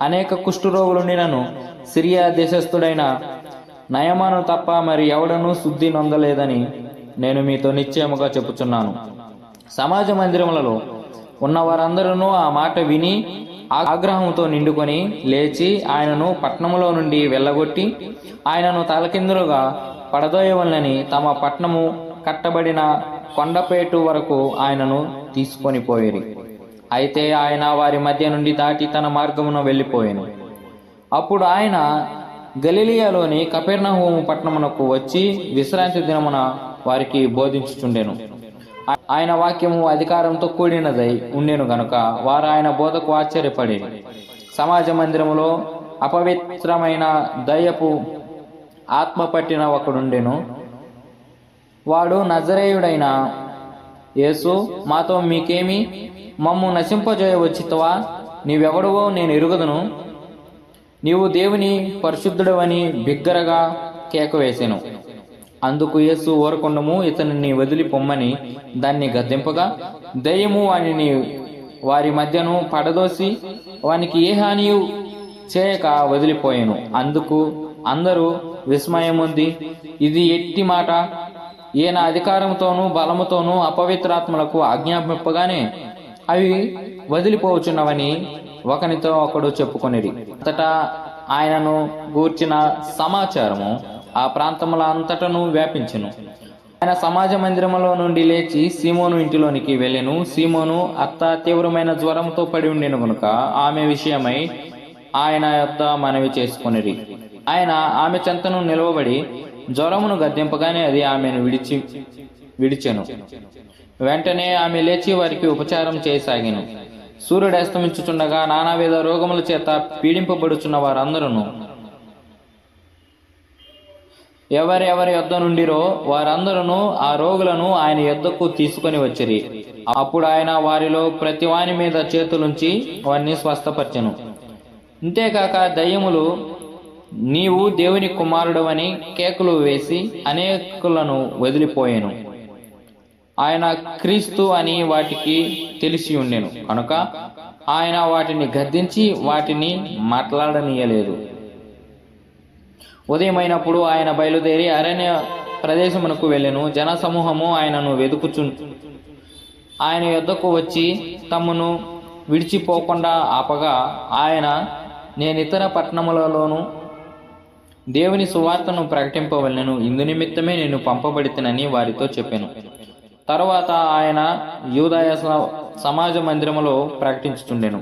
అనేక కుష్ఠరోగులుండినను సిరియా దేశస్థుడైన నయమాను తప్ప మరి ఎవడనూ శుద్ధి నొందలేదని నేను మీతో నిశ్చయముగా చెప్పుచున్నాను. సమాజ మందిరములలో ఉన్న వారందరూ ఆ మాట విని ఆగ్రహంతో నిండుకొని లేచి ఆయనను పట్నములో నుండి వెళ్ళగొట్టి ఆయనను తలకిందులుగా పడదోయవలనని తమ పట్నము కట్టబడిన కొండపేటు వరకు ఆయనను తీసుకొని పోయేది అయితే ఆయన వారి మధ్య నుండి దాటి తన మార్గమున వెళ్ళిపోయాను. అప్పుడు ఆయన గలీలియాలోని కపెర్నహూము పట్టణమునకు వచ్చి విశ్రాంతి దినమున వారికి బోధించుచుండెను. ఆయన వాక్యము అధికారంతో కూడినదై ఉండెను గనుక వారు ఆయన బోధకు ఆశ్చర్యపడి సమాజ మందిరములో అపవిత్రమైన దయ్యపు ఆత్మ పట్టిన ఒకడుండెను. వాడు నజరేయుడైన యేసు మాతో మీకేమి మమ్ము నశింపజేయవచ్చితవా? నీవెవడవో నేను ఎరుగదును. నీవు దేవుని పరిశుద్ధుడవని బిగ్గరగా కేక వేసెను అందుకు యేసు ఓరకొండము ఇతనిని వదిలి పొమ్మని దాన్ని గద్దెంపగా దయ్యము వానిని వారి మధ్యను పడదోసి వానికి ఏ హానియు చేయక వదిలిపోయాను. అందుకు అందరూ విస్మయముంది ఇది ఎట్టి మాట? ఈయన అధికారంతోనూ బలముతోనూ అపవిత్రాత్మలకు ఆజ్ఞాపింపగానే అవి వదిలిపోవచ్చున్నవని ఒకనితో ఒకడు చెప్పుకొనిరి. అంతటా ఆయనను గూర్చిన సమాచారము ఆ ప్రాంతముల అంతటను వ్యాపించెను. ఆయన సమాజ మందిరములో నుండి లేచి సీమోను ఇంటిలోనికి వెళ్ళెను. సీమోను అత్త తీవ్రమైన జ్వరంతో పడి ఉండెను గనుక ఆమె విషయమై ఆయన యొక్క మనవి చేసుకునేది ఆయన ఆమె చెంతను నిలవబడి జ్వరమును గద్దెంపగానే అది ఆమెను విడిచి విడిచెను. వెంటనే ఆమె లేచి వారికి ఉపచారం చేయసాగిను. సూర్యుడు అస్తమించుచుండగా నానావిధ రోగముల చేత పీడింపబడుచున్న వారందరూ ఎవరెవరి యొద్ద నుండిరో వారందరూ ఆ రోగులను ఆయన యొద్దకు తీసుకొని వచ్చిరి. అప్పుడు ఆయన వారిలో ప్రతి వాని మీద చేతులుంచి వారిని స్వస్థపరచెను. ఇంతేకాక దయ్యములు నీవు దేవుని కుమారుడవని కేకులు వేసి అనేకులను వదిలిపోయాను. ఆయన క్రీస్తు అని వాటికి తెలిసి ఉండెను. కనుక ఆయన వాటిని గద్దించి వాటిని మాట్లాడనీయలేదు. ఉదయమైనప్పుడు ఆయన బయలుదేరి అరణ్య ప్రదేశమునకు వెళ్ళెను. జన సమూహము ఆయనను వెతుకుచు ఆయన యొద్దకు వచ్చి తమను విడిచిపోకుండా ఆపగా ఆయన నేను ఇతర పట్టణములలోనూ దేవుని సువార్తను ప్రకటింపవలెను. ఇందు నిమిత్తమే నేను పంపబడితేనని వారితో చెప్పాను. తరువాత ఆయన యూదయ సమాజ మందిరములో ప్రకటించుచుండెను.